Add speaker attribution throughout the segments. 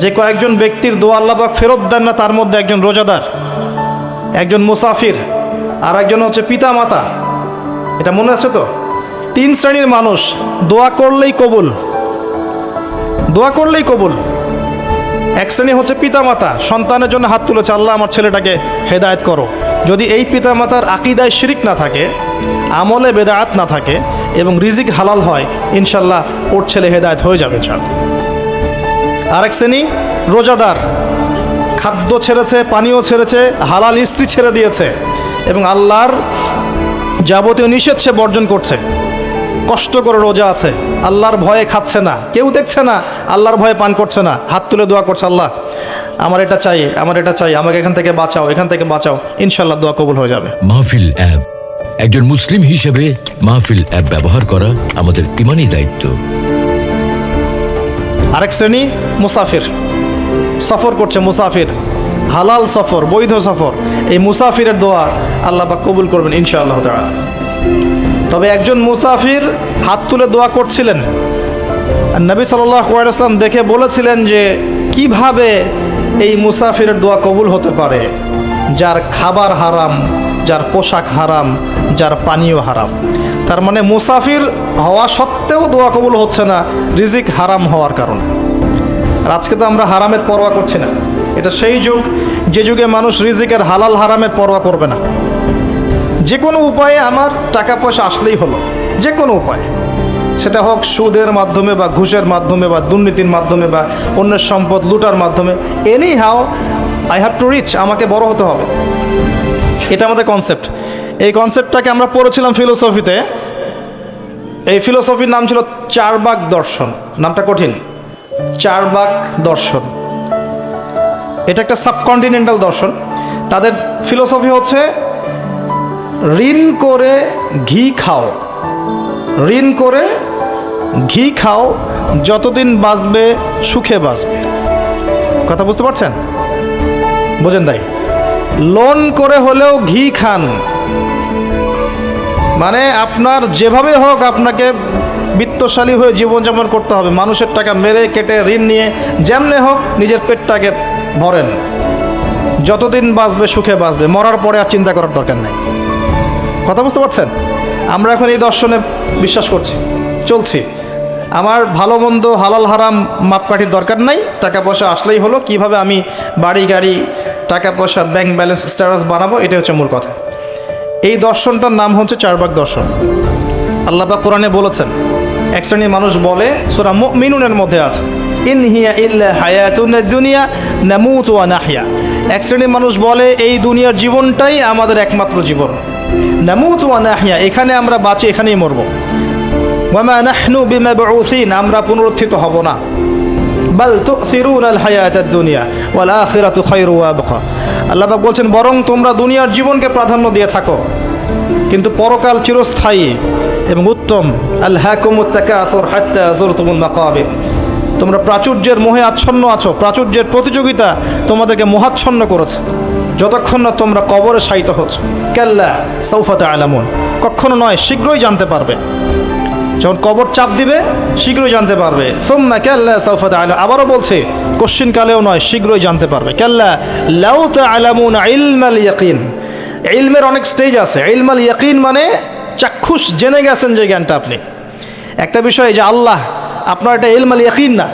Speaker 1: যে কয়েকজন ব্যক্তির দোয়া আল্লাহবাক ফেরত দেন না, তার মধ্যে একজন রোজাদার, একজন মুসাফির, আর একজন হচ্ছে পিতা মাতা এটা মনে আছে তো? তিন শ্রেণির মানুষ, দোয়া করলেই কবুল। দোয়া করলেই কবুল। এক শ্রেণি হচ্ছে পিতামাতা, সন্তানের জন্য হাত তুলেছে, আল্লাহ আমার ছেলেটাকে হেদায়েত করো। যদি এই পিতামাতার আকিদায় শিরিক না থাকে, আমলে বেদায়াত না থাকে, এবং রিজিক হালাল হয়, ইনশাল্লাহ ওর ছেলে হেদায়ত হয়ে যাবে চাল আরেক শ্রেণি রোজাদার। খাদ্য ছেড়েছে, পানীয় ছেড়েছে, হালাল স্ত্রী ছেড়ে দিয়েছে এবং আল্লাহর যাবতীয় নিষেধ সে বর্জন করছে। কষ্ট করে রোজা আছে, আল্লাহর ভয়ে খাচ্ছে না। কেউ দেখছে না, আল্লাহর ভয়ে পান করছে না। হাত তুলে দোয়া করছে, আল্লাহ, আমার এটা চাই, আমার এটা চাই, আমাকে এখান থেকে বাঁচাও, এখান থেকে বাঁচাও। ইনশাল্লাহ দোয়া কবুল হয়ে যাবে।
Speaker 2: মাহফিল অ্যাপ একজন মুসলিম হিসেবে মাহফিল অ্যাপ ব্যবহার করা আমাদের ইমানই দায়িত্ব।
Speaker 1: আরেক শ্রেণি মুসাফির। সফর করছে মুসাফির। হালাল সফর, বৈধ সফর। এই মুসাফিরের দোয়া আল্লাহ পাক কবুল করবেন ইনশাআল্লাহ তাআলা। তবে একজন মুসাফির হাত তুলে দোয়া করছিলেন। নবী সাল্লাম দেখে বলেছিলেন যে, কীভাবে এই মুসাফিরের দোয়া কবুল হতে পারে? যার খাবার হারাম যার পোশাক হারাম, যার পানীয় হারাম। তার মানে মুসাফির হওয়া সত্ত্বেও দোয়া কবুল হচ্ছে না, রিজিক হারাম হওয়ার কারণে। আর আজকে তো আমরা হারামের পরোয়া করছি না। এটা সেই যুগ, যে যুগে মানুষ রিজিকের হালাল হারামের পরোয়া করবে না। যে কোনো উপায়ে আমার টাকা পয়সা আসলেই হলো, যে কোনো উপায়ে। সেটা হোক সুদের মাধ্যমে বা ঘুষের মাধ্যমে বা দুর্নীতির মাধ্যমে বা অন্যের সম্পদ লুটার মাধ্যমে anyhow I have to reach আমাকে বড় হতে হবে। এটা আমাদের কনসেপ্ট এই কনসেপ্টটাকে আমরা পড়েছিলাম ফিলোসফিতে এই ফিলোসফির নাম ছিল চারবাক দর্শন। নামটা কঠিন। চারবাক দর্শন। এটা একটা সাবকন্টিনেন্টাল দর্শন। তাদের ফিলোসফি হচ্ছে, ঋণ করে ঘি খাও। ঋণ করে ঘি খাও, যতদিন বাঁচবে, সুখে বাঁচবে। কথা বুঝতে পারছেন? বোঝেন তাই লোন করে হলেও ঘি খান। মানে আপনার যেভাবে হোক আপনাকে বিত্তশালী হয়ে জীবনযাপন করতে হবে। মানুষের টাকা মেরে কেটে ঋণ নিয়ে যেমনে হোক নিজের পেটটাকে ভরেন। যতদিন বাঁচবে, সুখে বাঁচবে। মরার পরে আর চিন্তা করার দরকার নেই। কথা বুঝতে পারছেন? আমরা এখন এই দর্শনে বিশ্বাস করছি, চলছি। আমার ভালো মন্দ, হালাল হারাম মাপকাঠির দরকার নাই। টাকা পয়সা আসলেই হলো। কীভাবে আমি বাড়ি গাড়ি টাকা পয়সা ব্যাংক ব্যালেন্স স্ট্যাটাস বানাবো এটা হচ্ছে মূল কথা। এই দর্শনটার নাম হচ্ছে চারবাগ দর্শন। আল্লাপা কোরআনে বলেছেন, এক শ্রেণির মানুষ বলে, সোরা মিনুনের মধ্যে আছে, ইন হিয়া ইল্লা হায়াতুন দুনিয়া, নামুত ওয়া নাহিয়া। এক শ্রেণির মানুষ বলে, এই দুনিয়ার জীবনটাই আমাদের একমাত্র জীবন। নামুত ওয়া নাহিয়া, এখানে আমরা বাঁচি, এখানেই মরব। ওয়ামা নাহনু বিমাবউসিন, আমরা পুনরুত্থিত হব না। বাল তুসিরুন আল দুনিয়া বলছেন, বরং তোমরা দুনিয়ার জীবনকে প্রাধান্য দিয়ে থাকো। কিন্তু পরকাল চিরস্থায়ী এবং উত্তম। আল তোমরা প্রাচুর্যের মোহে আচ্ছন্ন আছো। প্রাচুর্যের প্রতিযোগিতা তোমাদেরকে মোহাচ্ছন্ন করেছে। যতক্ষণ না তোমরা কবরে শায়িত হচ্ছ। কেল্লা সৌফাতে আলামুন কখনো নয়, শীঘ্রই জানতে পারবে। যখন কবর চাপ দিবে, শীঘ্রই জানতে পারবে। সোম্মা কেল্লা সৌফাতে আলা আবারও বলছে কোশ্চিন কালেও নয়, শীঘ্রই জানতে পারবে। কেল্লা লাউতে আলামুন ইলমাল ইয়াকিন। ইলমের অনেক স্টেজ আছে। ইলমাল ইয়াকিন মানে চাক্ষুষ জেনে গেছেন যে জ্ঞানটা আপনি। একটা বিষয় যে আল্লাহ, আপনার এটা ইলমাল ইয়াকিন না।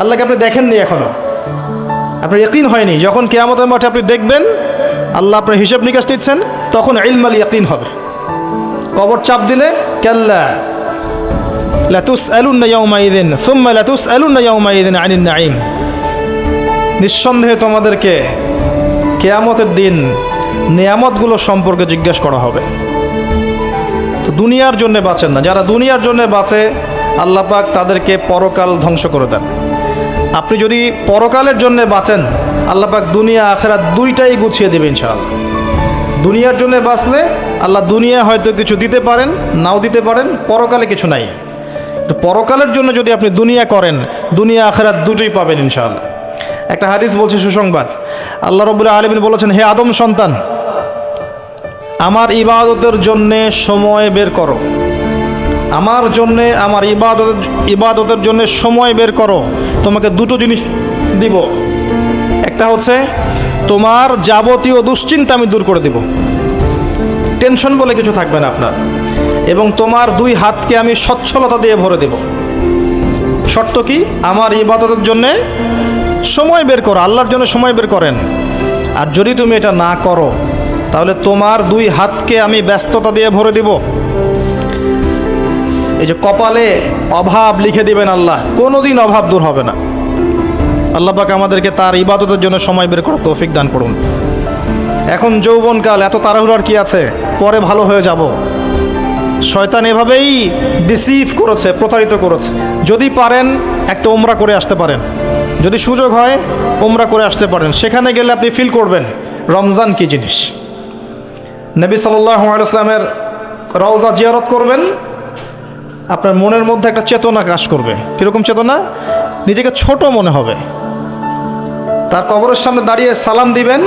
Speaker 1: আল্লাহকে আপনি দেখেননি এখনও আপনার ইয়াকিন হয়নি। যখন কেয়ামতের মাঠে আপনি দেখবেন, আল্লাহ আপনার হিসাব নিকাশ নিচ্ছেন, তখন ইলমাল ইয়াকিন হবে। কবর চাপ দিলে, কেল্লা নিঃসন্দেহে তোমাদেরকে কেয়ামতের দিন নিয়ামতগুলো সম্পর্কে জিজ্ঞেস করা হবে। তো দুনিয়ার জন্য বাঁচেন না। যারা দুনিয়ার জন্য বাঁচে, আল্লাহ পাক তাদেরকে পরকাল ধ্বংস করে দেন। আপনি যদি পরকালের জন্য বাঁচেন, আল্লাহ পাক দুনিয়া, আখেরাত দুইটাই গুছিয়ে দেবেন ইনশাআল্লাহ। দুনিয়ার জন্য বাঁচলে আল্লাহ দুনিয়া হয়তো কিছু দিতে পারেন, নাও দিতে পারেন, পরকালে কিছু নাই। পরকালের জন্য যদি আপনি দুনিয়া করেন, দুনিয়া আখেরাত দুটোই পাবেন ইনশাআল্লাহ। একটা হাদিস বলছে সুসংবাদ। আল্লাহ রবুল্লাহ আলমিন বলেছেন, হে আদম সন্তান, আমার ইবাদতের জন্যে সময় বের করো। আমার জন্যে, আমার ইবাদতের ইবাদতের জন্য সময় বের করো। তোমাকে দুটো জিনিস দিব। একটা হচ্ছে, তোমার যাবতীয় দুশ্চিন্তা আমি দূর করে দিব। টেনশন বলে কিছু থাকবে না আপনার। এবং তোমার দুই হাতকে আমি সচ্ছলতা দিয়ে ভরে দেব। শর্ত কি? আমার ইবাদতের জন্যে সময় বের করো, আল্লাহর জন্য সময় বের করেন। আর যদি তুমি এটা না করো, তাহলে তোমার দুই হাতকে আমি ব্যস্ততা দিয়ে ভরে দিব। এই যে কপালে অভাব লিখে দিবেন আল্লাহ, কোনোদিন অভাব দূর হবে না। আল্লাহ পাক আমাদেরকে তার ইবাদতের জন্য সময় বের করার তৌফিক দান করুন। এখন যৌবনকাল, এত তাড়াহুড়ার কি আছে? পরে ভালো হয়ে যাব। শয়তান এভাবেই ডিসিভ করেছে, প্রতারিত করেছে। যদি পারেন, একটা ওমরা করে আসতে পারেন। যদি সুযোগ হয় ওমরা করে আসতে পারেন। সেখানে গেলে আপনি ফিল করবেন, রমজান কি জিনিস? নবী সাল্লাহ আলাইসলামের রওজা জিয়ারত করবেন, আপনার মনের মধ্যে একটা চেতনা কাজ করবে। কীরকম চেতনা? নিজেকে ছোট মনে হবে। তার কবরের সামনে দাঁড়িয়ে সালাম দিবেন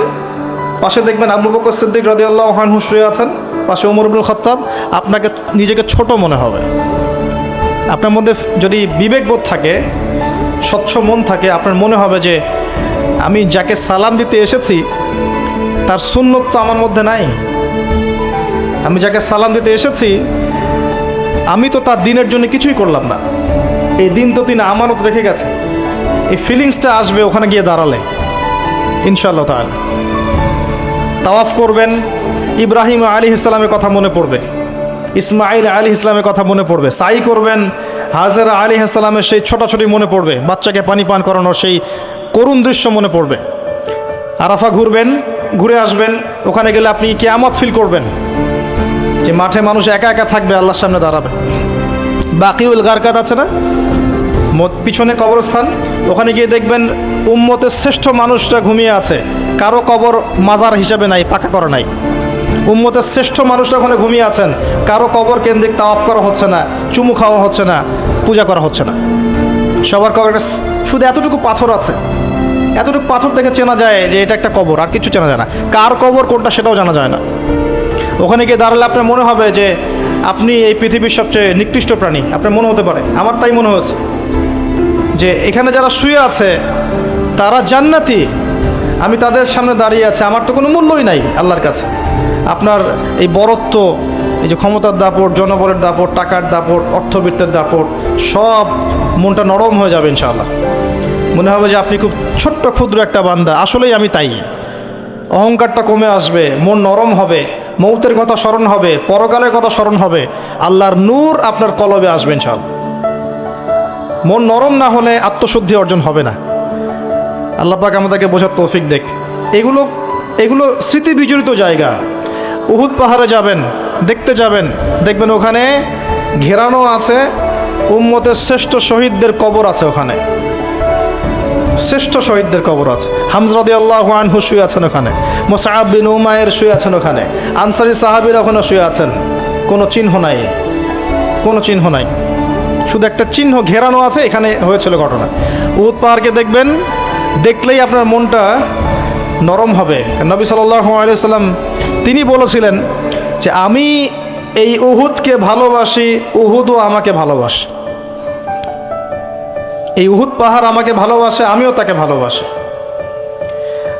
Speaker 1: পাশে দেখবেন আবু বকর সিদ্দিক রাদিয়াল্লাহু আনহু শুয়ে আছেন, পাশে ওমর ইবনুল খাত্তাব। আপনাকে নিজেকে ছোট মনে হবে। আপনার মধ্যে যদি বিবেকবোধ থাকে, স্বচ্ছ মন থাকে, আপনার মনে হবে যে আমি যাকে সালাম দিতে এসেছি, তার সুন্নত তো আমার মধ্যে নাই। আমি যাকে সালাম দিতে এসেছি, আমি তো তার দিনের জন্য কিছুই করলাম না। এই দিন তো তিনি আমানত রেখে গেছে এই ফিলিংসটা আসবে ওখানে গিয়ে দাঁড়ালে। ইনশাআল্লাহ তাহলে তাওয়াফ করবেন। ইব্রাহিম আলী ইসলামের কথা মনে পড়বে। ইসমাইল আলী ইসলামের কথা মনে পড়বে। সাই করবেন। হাজরা আলী ইসলামের সেই ছোটাছুটি মনে পড়বে। বাচ্চাকে পানি পান করানোর সেই করুণ দৃশ্য মনে পড়বে। আরাফা ঘুরবেন, ঘুরে আসবেন। ওখানে গেলে আপনি কেয়ামত ফিল করবেন। যে মাঠে মানুষ একা একা থাকবে, আল্লাহর সামনে দাঁড়াবে। বাকিউল গারকাত আছে না? পিছনে কবরস্থান। ওখানে গিয়ে দেখবেন উম্মতের শ্রেষ্ঠ মানুষটা ঘুমিয়ে আছে। কারও কবর মাজার হিসাবে নাই, পাকা করা নাই। উম্মতের শ্রেষ্ঠ মানুষটা ওখানে ঘুমিয়ে আছেন। কারও কবর কেন্দ্রিক তাওয়াফ করা হচ্ছে না, চুমু খাওয়া হচ্ছে না, পূজা করা হচ্ছে না। সবার কবর শুধু এতটুকু পাথর আছে। এতটুকু পাথর দেখে চেনা যায় যে এটা একটা কবর, আর কিছু চেনা যায় না। কার কবর কোনটা সেটাও জানা যায় না। ওখানে গিয়ে দাঁড়ালে আপনার মনে হবে যে আপনি এই পৃথিবীর সবচেয়ে নিকৃষ্ট প্রাণী। আপনার মনে হতে পারে। আমার তাই মনে হয়েছে। যে এখানে যারা শুয়ে আছে, তারা জান্নাতি। আমি তাদের সামনে দাঁড়িয়ে আছে। আমার তো কোনো মূল্যই নাই আল্লাহর কাছে। আপনার এই বরত্ব, এই যে ক্ষমতার দাপট, জনবলের দাপট, টাকার দাপট, অর্থবৃত্তের দাপট, সব মনটা নরম হয়ে যাবে ইনশাআল্লাহ। মনে হবে যে আপনি খুব ছোট্ট, ক্ষুদ্র একটা বান্দা। আসলেই আমি তাই। অহংকারটা কমে আসবে, মন নরম হবে। মৌতের কথা স্মরণ হবে, পরকালের কথা স্মরণ হবে। আল্লাহর নূর আপনার কলবে আসবে ইনশাআল্লাহ। মন নরম না হলে আত্মশুদ্ধি অর্জন হবে না। আল্লাহ পাক আমাদেরকে বোঝার তৌফিক দেখ। এগুলো এগুলো স্মৃতি বিজড়িত জায়গা। উহুদ পাহাড়ে যাবেন, দেখতে যাবেন। দেখবেন ওখানে ঘেরানো আছে, উম্মতের শ্রেষ্ঠ শহীদদের কবর আছে ওখানে। শ্রেষ্ঠ শহীদদের কবর আছে। হামজরাদি আল্লাহ আনহু শুয়ে আছেন ওখানে। মোসাহাব বিন উমায়ের শুয়ে আছেন ওখানে। আনসারি সাহাবির ওখানে শুয়ে আছেন। কোনো চিহ্ন নাই। কোনো চিহ্ন নাই। শুধু একটা চিহ্ন ঘেরানো আছে, এখানে হয়েছিল ঘটনা। উহুদ পাহাড়কে দেখবেন, দেখলেই আপনার মনটা নরম হবে। নবী সাল্লাম তিনি বলেছিলেন যে, আমি এই উহুদকে ভালোবাসি, উহুদও আমাকে ভালোবাসে। এই উহুদ পাহাড় আমাকে ভালোবাসে, আমিও তাকে ভালোবাসি।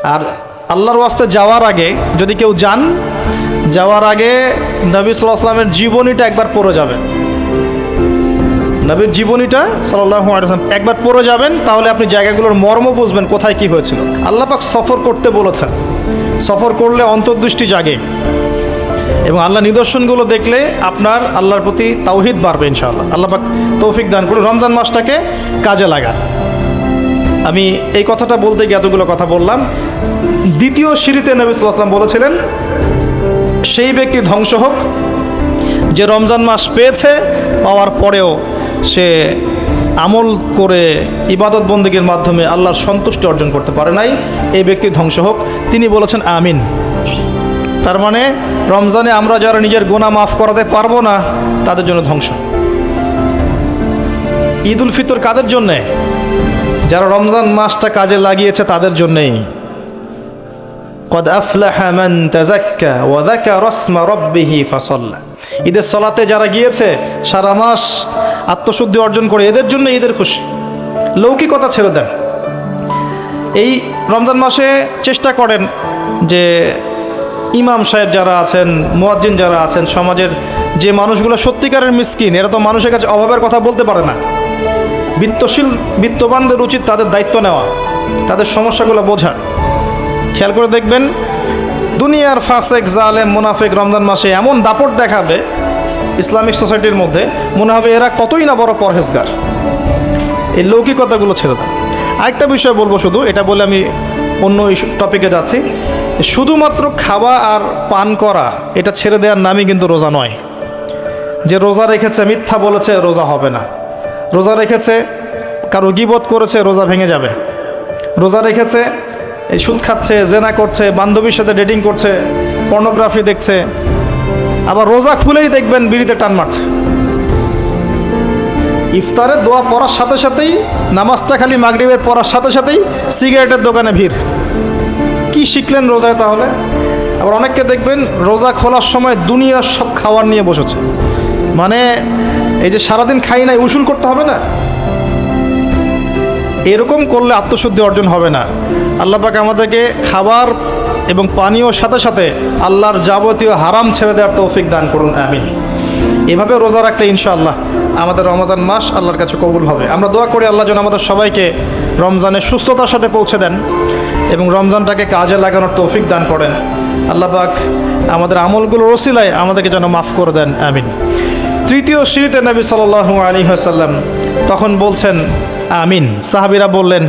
Speaker 1: আর আল্লাহর ওয়াস্তে যাওয়ার আগে, যদি কেউ যান, যাওয়ার আগে নবী সাল্লাহ আসলামের জীবনীটা একবার পড়ে যাবেন। নবীর জীবনীটা সাল্লাহ একবার পড়ে যাবেন, তাহলে আপনি জায়গাগুলোর মর্ম বুঝবেন কোথায় কি হয়েছিল। আল্লাহ পাক সফর করতে বলেছেন। সফর করলে অন্তর্দৃষ্টি জাগে। এবং আল্লাহ নিদর্শনগুলো দেখলে আপনার আল্লাহর প্রতি তাওহিদ বাড়বে ইনশাআল্লাহ। আল্লাহ পাক তৌফিক দান করে রমজান মাসটাকে কাজে লাগান। আমি এই কথাটা বলতে গিয়ে এতগুলো কথা বললাম। দ্বিতীয় সিঁড়িতে নবী সাল্লাহ আসলাম বলেছিলেন, সেই ব্যক্তি ধ্বংস হোক, যে রমজান মাস পেয়েছে, পাওয়ার পরেও সে আমল করে ইবাদত বন্দীগীর মাধ্যমে আল্লাহর সন্তুষ্টি অর্জন করতে পারে নাই। এই ব্যক্তি ধ্বংস হোক। তিনি বলেছেন, আমিন। তার মানে রমজানে আমরা যারা নিজের গোনা মাফ করাতে পারব না, তাদের জন্য ধ্বংস। ঈদ উল ফিতর কাদের জন্যে? যারা রমজান মাসটা কাজে লাগিয়েছে, তাদের জন্যেই। ওয়া ঈদের সলাতে যারা গিয়েছে, সারা মাস আত্মশুদ্ধি অর্জন করে, এদের জন্য ঈদের খুশি। লৌকিকতা ছেড়ে দেন। এই রমজান মাসে চেষ্টা করেন যে ইমাম সাহেব যারা আছেন, মুয়াজ্জিন যারা আছেন, সমাজের যে মানুষগুলো সত্যিকারের মিসকিন, এরা তো মানুষের কাছে অভাবের কথা বলতে পারে না। বিত্তশীল, বিত্তবানদের উচিত তাদের দায়িত্ব নেওয়া, তাদের সমস্যাগুলো বোঝা। খেয়াল করে দেখবেন, দুনিয়ার ফাসেক, জালেম, মুনাফেক রমজান মাসে এমন দাপট দেখাবে ইসলামিক সোসাইটির মধ্যে, মনে হবে এরা কতই না বড় পরহেজগার। এই লৌকিকতাগুলো ছেড়ে দেন আরেকটা বিষয় বলব শুধু, এটা বলে আমি অন্য টপিকে যাচ্ছি। শুধুমাত্র খাওয়া আর পান করা, এটা ছেড়ে দেওয়ার নামই কিন্তু রোজা নয়। যে রোজা রেখেছে, মিথ্যা বলেছে, রোজা হবে না। রোজা রেখেছে, কারও গিবত করেছে, রোজা ভেঙে যাবে। রোজা রেখেছে, এই সুদ খাচ্ছে, জেনা করছে, বান্ধবীর সাথে ডেটিং করছে পর্নোগ্রাফি দেখছে, আবার রোজা খুলেই দেখবেন বিড়িতে টান মারছে। ইফতারের দোয়া পড়ার সাথে সাথেই, নামাজটা খালি মাগরিবের পড়ার সাথে সাথেই, সিগারেটের দোকানে ভিড়। কি শিখলেন রোজায় তাহলে? আবার অনেককে দেখবেন রোজা খোলার সময় দুনিয়ার সব খাবার নিয়ে বসেছে। মানে এই যে সারাদিন খাই নাই, উসুল করতে হবে না? এরকম করলে আত্মশুদ্ধি অর্জন হবে না। আল্লাহ পাক আমাদেরকে খাবার এবং পানীয় সাথে সাথে আল্লাহর যাবতীয় হারাম ছেড়ে দেওয়ার তৌফিক দান করুন আমি এভাবে রোজা রাখলে ইনশাআল্লাহ আমাদের রমজান মাস আল্লাহর কাছে কবুল হবে। আমরা দোয়া করি আল্লাহ যেন আমাদের সবাইকে রমজানের সুস্থতার সাথে পৌঁছে দেন। এবং রমজানটাকে কাজে লাগানোর তৌফিক দান করেন। আল্লাহ পাক আমাদের আমলগুলো ওসিলায় আমাদেরকে যেন মাফ করে দেন, আমিন। তৃতীয় সিঁড়িতে নবী সাল আলী আসাল্লাম তখন বলছেন, আমিন। সাহাবিরা বললেন,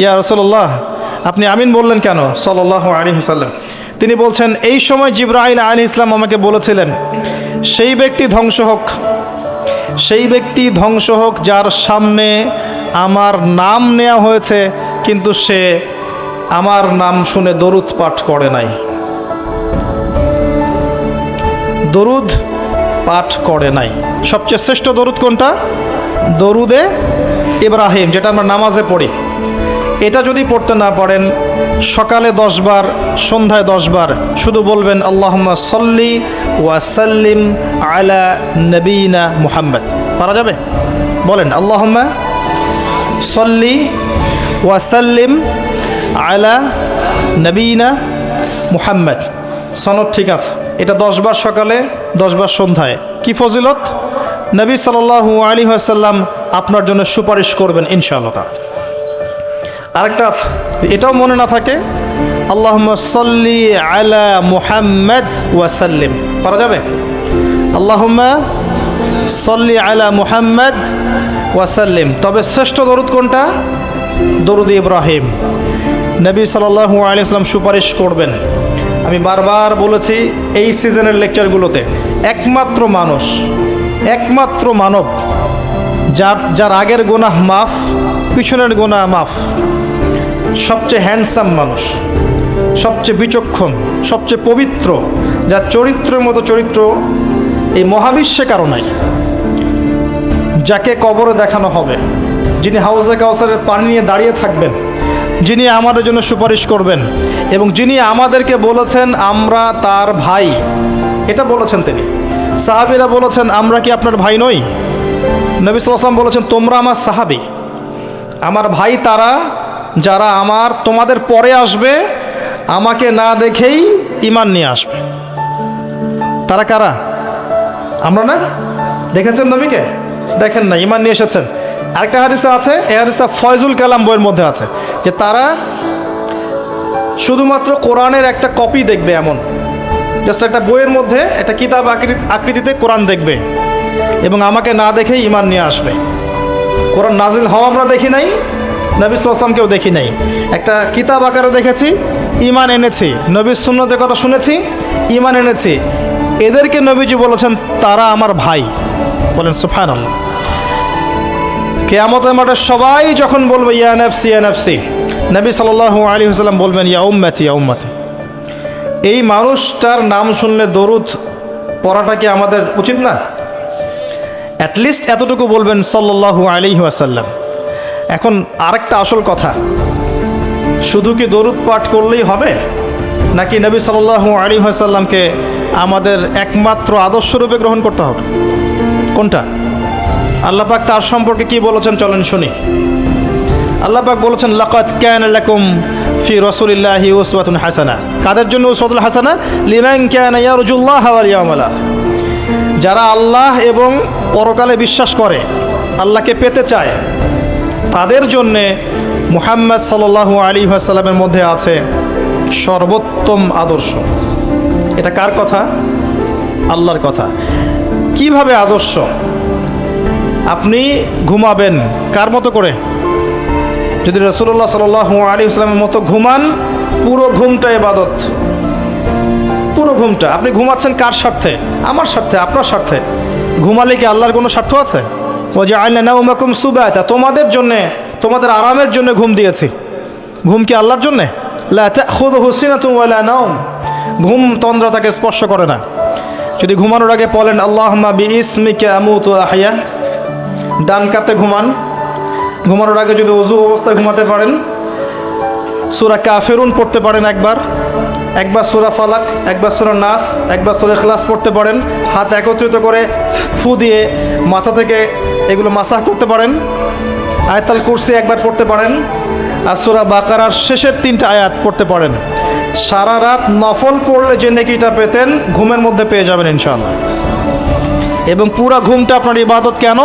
Speaker 1: ইয়া রসল্লাহ আপনি আমিন বললেন কেন? সাল্লাহ আলী সাল্লাম তিনি বলছেন, এই সময় জিব্রাহিল আলী ইসলাম আমাকে বলেছিলেন, সেই ব্যক্তি ধ্বংস হোক। সেই ব্যক্তি ধ্বংস হোক যার সামনে আমার নাম নেওয়া হয়েছে, কিন্তু সে আমার নাম শুনে দরুদ পাঠ করে নাই। দরুদ পাঠ করে নাই। সবচেয়ে শ্রেষ্ঠ দরুদ কোনটা? দরুদে ইব্রাহিম, যেটা আমরা নামাজে পড়ি। এটা যদি পড়তে না পারেন, সকালে দশবার সন্ধ্যায় দশবার শুধু বলবেন, আল্লাহম্মা সল্লি ওয়াসাল্লিম আলা নবীনা মুহাম্মদ। পারা যাবে? বলেন, আল্লাহম্মা সল্লি ওয়াসাল্লিম আলা নবীনা মুহাম্মদ। সনদ ঠিক আছে। এটা দশবার সকালে দশবার সন্ধ্যায়। কি ফজিলত? নবী সাল্লাল্লাহু আলী আসাল্লাম আপনার জন্য সুপারিশ করবেন ইনশাআল্লাহ। আরেকটা আছে। এটাও মনে না থাকে আল্লাহ সল্লি আলা মুহাম্মদ ওয়াসাল্লিম পারা যাবে? আল্লাহুম্মা সল্লি আলা মুহাম্মদ ওয়াসাল্লিম তবে শ্রেষ্ঠ দরুদ কোনটা? দরুদ ইব্রাহিম। নবী সাল্লাল্লাহু আলাইহি সাল্লাম সুপারিশ করবেন। আমি বারবার বলেছি, এই সিজনের লেকচারগুলোতে একমাত্র মানুষ, একমাত্র মানব, যার যার আগের গোনাহ মাফ, পিছনের গোনাহ মাফ, সবচেয়ে হ্যান্ডসাম মানুষ, সবচেয়ে বিচক্ষণ, সবচেয়ে পবিত্র, যার চরিত্রের মতো চরিত্র এই মহাবিশ্বে কারও নাই, যাকে কবরে দেখানো হবে, যিনি হাউজে কাউসারের পানি নিয়ে দাঁড়িয়ে থাকবেন যিনি আমাদের জন্য সুপারিশ করবেন। এবং যিনি আমাদেরকে বলেছেন, আমরা তার ভাই। এটা বলেছেন তিনি। সাহাবিরা বলেছেন, আমরা কি আপনার ভাই নই? নবী সাল্লাম বলেছেন, তোমরা আমার সাহাবি। আমার ভাই তারা, যারা আমার, তোমাদের পরে আসবে, আমাকে না দেখেই ইমান নিয়ে আসবে। তারা কারা? আমরা না? দেখেছেন নবীকে? দেখেন না ইমান নিয়ে এসেছেন। আরেকটা হাদিসা আছে, এই হাদিসা ফয়জুল কালাম বইয়ের মধ্যে আছে, যে তারা শুধুমাত্র কোরআনের একটা কপি দেখবে এমন, জাস্ট একটা বইয়ের মধ্যে, একটা কিতাব আকৃতি, আকৃতিতে কোরআন দেখবে এবং আমাকে না দেখেই ইমান নিয়ে আসবে। কোরআন নাজিল হওয়া আমরা দেখি নাই, নবী সালামকেও দেখি নাই। একটা কিতাব আকারে দেখেছি ইমান এনেছি, নবীর সুন্নতের কথা শুনেছি ইমান এনেছি। এদেরকে নবীজি বলেছেন, তারা আমার ভাই। বলেন সুফান কেয়ামতের মাঠে সবাই যখন বলবে, ইয়া নেফসি ইয়া নেফসি, নবী সাল্লাল্লাহু আলী হুসাল্লাম বলবেন, ইয়া উম্মাতি ইয়া উম্মাতি। এই মানুষটার নাম শুনলে দরুদ পড়াটা কি আমাদের উচিত না? অ্যাটলিস্ট এতটুকু বলবেন, সাল্লাল্লাহু আলী ওয়াসাল্লাম। এখন আরেকটা আসল কথা, শুধু কি দরুদ পাঠ করলেই হবে? নাকি নবী সাল্লাল্লাহু আলী ওয়াসাল্লামকে আমাদের একমাত্র আদর্শরূপে গ্রহণ করতে হবে? কোনটা? আল্লাহ পাক তার সম্পর্কে কি বলেছেন? চলেন শুনি। আল্লাহ পাক বলেছেন লাকাত ক্যান লাকুম ফি রাসূলিল্লাহি উসওয়াতুন হাসানা। কাদের জন্য উসওয়াতুল হাসানা? লিমান ক্যান ইয়ারজুল্লাহ ওয়াল ইয়াউমাল আখির। যারা আল্লাহ এবং পরকালে বিশ্বাস করে, আল্লাহকে পেতে চায়, তাদের জন্যে মুহাম্মদ সাল্লাল্লাহু আলী আসাল্লামের মধ্যে আছে সর্বোত্তম আদর্শ। এটা কার কথা? আল্লাহর কথা। কীভাবে আদর্শ? আপনি ঘুমাবেন। কার মতো করে? যদি রসুল্লাহ সাল আলী ইসলামের মতো ঘুমান, পুরো ঘুমটা এবাদত পুরো ঘুমটা। আপনি ঘুমাচ্ছেন কার স্বার্থে? আমার স্বার্থে, আপনার স্বার্থে। ঘুমালে কি আল্লাহর কোনো স্বার্থ আছে? ও যে আইনা নাউমাকুম সুবাতা। তোমাদের জন্যে, তোমাদের আরামের জন্য ঘুম দিয়েছি। ঘুম কি আল্লাহর জন্যে? তাখুযুহু সিনাতুন ওয়ালা নাওম। ঘুম তন্দ্রা তাকে স্পর্শ করে না। যদি ঘুমানোর আগে বলেন, আল্লাহুম্মা বিইসমিকা আমুতু ওয়া আহয়া। ডান কাতে ঘুমান। ঘুমানোর আগে যদি অজু অবস্থায় ঘুমাতে পারেন, সুরা কাফেরুন পড়তে পারেন একবার। একবার সুরা ফালাক, একবার সুরা নাস, একবার সুরা খ্লাস পড়তে পারেন। হাত একত্রিত করে ফু দিয়ে মাথা থেকে এগুলো মাসাহ করতে পারেন। আয়তাল কুরসি একবার পড়তে পারেন আর সুরা বাকারার শেষের তিনটা আয়াত পড়তে পারেন। সারা রাত নফল পড়লে যে নেকিটা পেতেন, ঘুমের মধ্যে পেয়ে যাবেন ইনশাআল্লাহ। এবং পুরো ঘুমটা আপনার ইবাদত কেন?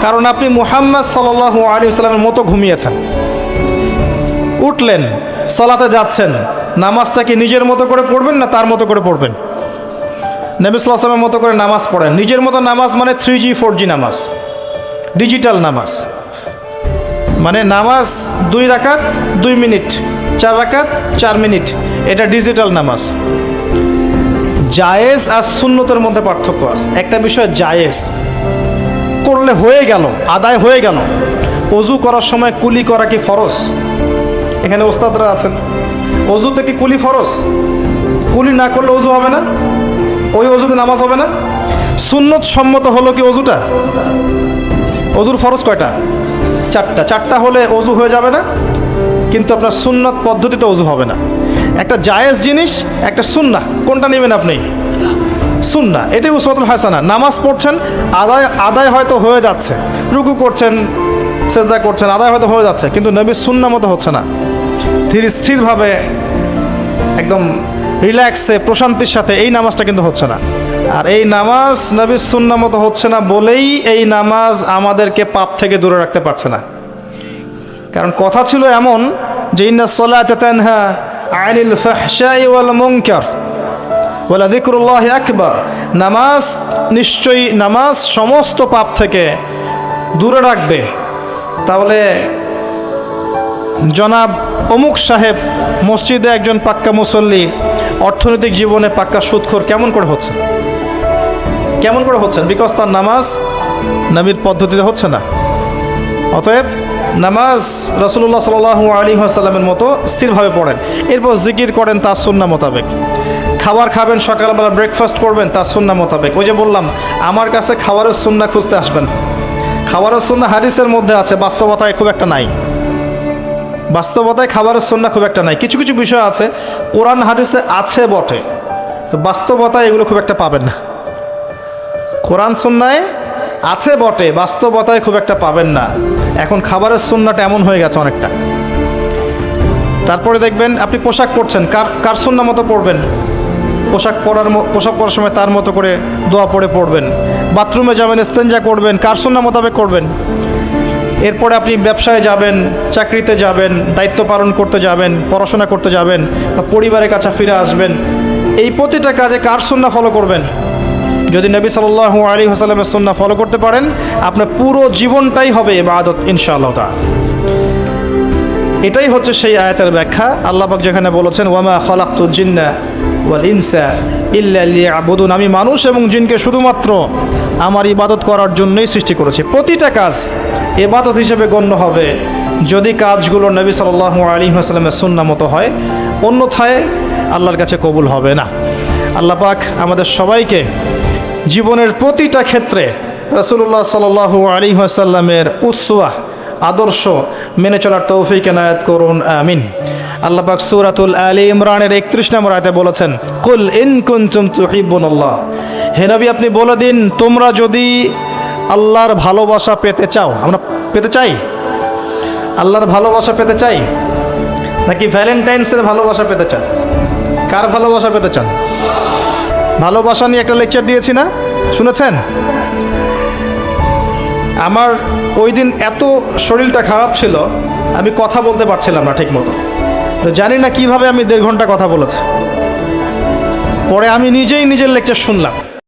Speaker 1: কারণ আপনি মুহাম্মদ সাল্লাল্লাহু আলী সাল্লামের মতো ঘুমিয়েছেন। উঠলেন, সলাতে যাচ্ছেন, নামাজটা কি নিজের মতো করে পড়বেন না তার মতো করে পড়বেন? নবিসামের মতো করে নামাজ পড়েন। নিজের মতো নামাজ মানে থ্রি জি ফোর জি নামাজ। ডিজিটাল নামাজ। মানে নামাজ দুই রাকাত, দুই মিনিট, চার রাকাত, চার মিনিট। এটা ডিজিটাল নামাজ। জায়েজ আর শূন্যতের মধ্যে পার্থক্য আছে। একটা বিষয় জায়েজ। করলে হয়ে গেল, আদায় হয়ে গেল। অজু করার সময় কুলি করা কি ফরজ? এখানে ওস্তাদরা আছেন। অজুতে কি কুলি ফরজ? কুলি না করলে অজু হবে না? ওই অজুতে নামাজ হবে না? সুন্নত সম্মত হলো কি অজুটা? অজুর ফরজ কয়টা? চারটা। চারটা হলে অজু হয়ে যাবে না, কিন্তু আপনার সুন্নত পদ্ধতিতে অজু হবে না। একটা জায়েজ জিনিস, একটা সুন্না কোনটা নেবেন আপনি? সুন্না এটাই উসমাতুল হাসানা। নামাজ পড়ছেন, আদায় আদায় হয়তো হয়ে যাচ্ছে। রুকু করছেন, সেজদা করছেন, আদায় হয়তো হয়ে যাচ্ছে, কিন্তু নবীর সুন্না মতো হচ্ছে না। ধীর স্থিরভাবে, একদম রিল্যাক্সে, প্রশান্তির সাথে এই নামাজটা কিন্তু হচ্ছে না। আর এই নামাজ নবীর সুন্না মতো হচ্ছে না বলেই এই নামাজ আমাদেরকে পাপ থেকে দূরে রাখতে পারছে না। কারণ কথা ছিল এমন যে, ইন্না সলাত তানহা আনিল ফাহশাই ওয়াল মুনকার ওয়ালা যিকরুল্লাহ আকবার। নামাজ নিশ্চয়ই নামাজ সমস্ত পাপ থেকে দূরে রাখবে। তাহলে জনাব অমুক সাহেব মসজিদে একজন পাক্কা মুসল্লি অর্থনৈতিক জীবনে পাক্কা সুদখোর কেমন করে হচ্ছে? কেমন করে হচ্ছেন বিকজ তার নামাজ নবীর পদ্ধতিতে হচ্ছে না। অতএব নামাজ রসুল্লাহ সাল আলী আসাল্লামের মতো স্থিরভাবে পড়েন। এরপর জিকির করেন তার সুন্না মোতাবেক। খাবার খাবেন, সকালবেলা ব্রেকফাস্ট করবেন তার সুন্না মোতাবেক। ওই যে বললাম, আমার কাছে খাবারের সুন্না খুঁজতে আসবেন। খাবারের সুন্না হাদিসের মধ্যে আছে, বাস্তবতায় খুব একটা নাই। বাস্তবতায় খাবারের সন্না খুব একটা নাই। কিছু কিছু বিষয় আছে, কোরআন হাদিসে আছে বটে। তো বাস্তবতায় এগুলো খুব একটা পাবেন না। কোরআন সন্ন্যায় আছে বটে, বাস্তবতায় খুব একটা পাবেন না। এখন খাবারের সুন্নাটা এমন হয়ে গেছে অনেকটা। তারপরে দেখবেন আপনি পোশাক পরছেন, কার কার সন্না মতো পরবেন? পোশাক পরার পোশাক পরার সময় তার মতো করে দোয়া পড়ে পড়বেন বাথরুমে যাবেন স্তেঞ্জা করবেন, কার সন্না মোতাবেক করবেন? এরপরে আপনি ব্যবসায় যাবেন, চাকরিতে যাবেন, দায়িত্ব পালন করতে যাবেন, পড়াশোনা করতে যাবেন, বা পরিবারের কাছে ফিরে আসবেন, এই প্রতিটা কাজে কার সুন্না ফলো করবেন? যদি নবী সাল্লাহ আলী হাসালামের সুন্না ফলো করতে পারেন, আপনার পুরো জীবনটাই হবে এবাদত ইনশাআল্লাহ এটাই হচ্ছে সেই আয়াতের ব্যাখ্যা। আল্লাহবাক যেখানে বলেছেন, ওয়ামা খলাক্তুল জিন্না ওয়াল ইনসা ইল্লা লিয়াবুদুন। আমি মানুষ এবং জিনকে শুধুমাত্র আমার ইবাদত করার জন্যই সৃষ্টি করেছি। প্রতিটা কাজ এবাদত হিসেবে গণ্য হবে। যদি কাজগুলো নবী সাল্লাহ আলী আসসালামের সুন্না মতো হয়, অন্যথায় আল্লাহর কাছে কবুল হবে না। আল্লাহ পাক আমাদের সবাইকে জীবনের প্রতিটা ক্ষেত্রে রসুল্লাহ সাল আলী আসাল্লামের উৎসুয়া আদর্শ মেনে চলার তৌফিক এনায়াত করুন, আমিন। আল্লাহ পাক সূরাতুল আলী ইমরানের একত্রিশ নম্বর আয়তে বলেছেন, কুল ইন কুনতুম তুহিব্বুনাল্লাহ। হে নবী, আপনি বলে দিন, তোমরা যদি আল্লাহর ভালোবাসা পেতে চাও, আমরা পেতে চাই? আল্লাহর ভালোবাসা পেতে চাই? নাকি ভ্যালেন্টাইন্সের ভালোবাসা পেতে চান? কার ভালোবাসা পেতে চান? ভালোবাসা নিয়ে একটা লেকচার দিয়েছি না? শুনেছেন? আমার ওই দিন এত শরীরটা খারাপ ছিল, আমি কথা বলতে পারছিলাম না ঠিক মতো তো জানি না কীভাবে আমি দেড় ঘণ্টা কথা বলেছি। পরে আমি নিজেই নিজের লেকচার শুনলাম।